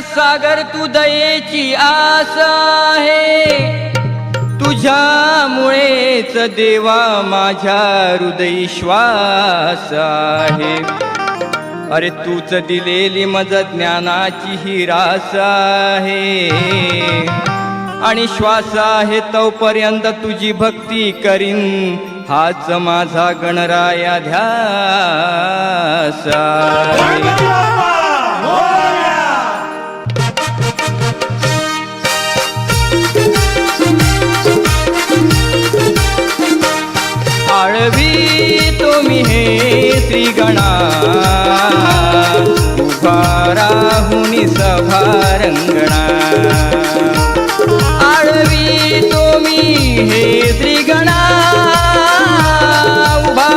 सागर तू दयेची आस आहे. तुझ्यामुळेच देवा माझ्या हृदयी श्वास आहे. अरे तूच दिलेली मज ज्ञानाची ही रास आहे. आणि श्वास आहे तोपर्यंत तुझी भक्ती करीन. हाच माझा गणराया ध्यास श्रीगणा उभा राहुनी सभा रंगणा आळवी मी हे त्रिगणा। उभा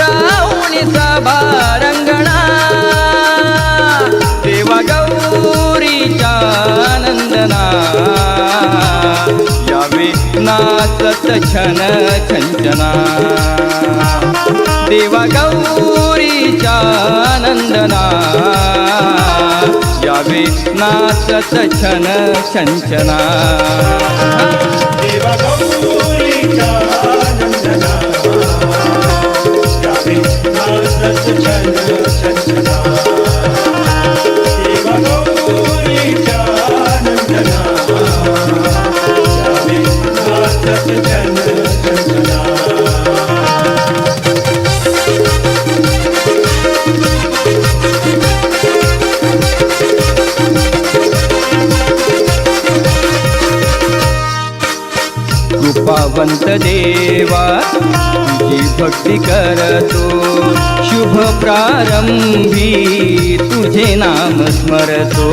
राहुनी सभा रंगणा देवा गौरीच्या नंदना। यावे नाचत छन छंचना देवा गौरीच्या नंदना. यावे नाचत छन छंचना. देवा गौरीच्या यावे नाचत छन कृपावंत देवा तुझी भक्ती करतो शुभ प्रारंभी तुझे नाम स्मरतो.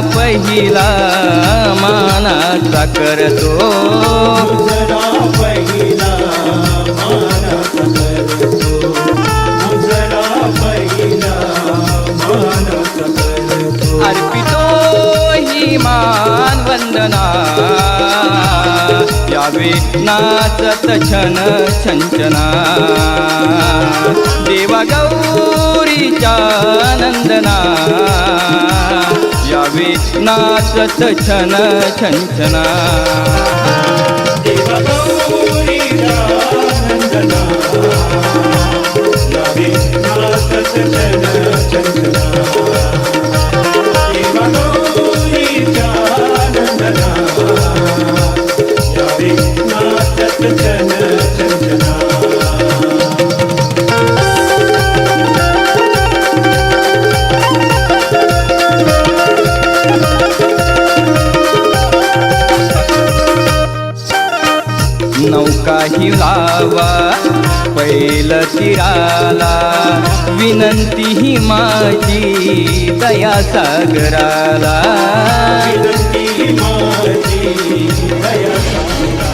पहिला मानाचा करतो. पहिला अर्पितो ही मान वंदना. यावे नाचत छन छंचना. देवा गौरीच्या नंदना. यावे नाचत छन छंचना Yeah. नौका हिलावा पैल तिराला. विनंती ही माझी दया सागराला. विनंती ही माझी दया सागराला.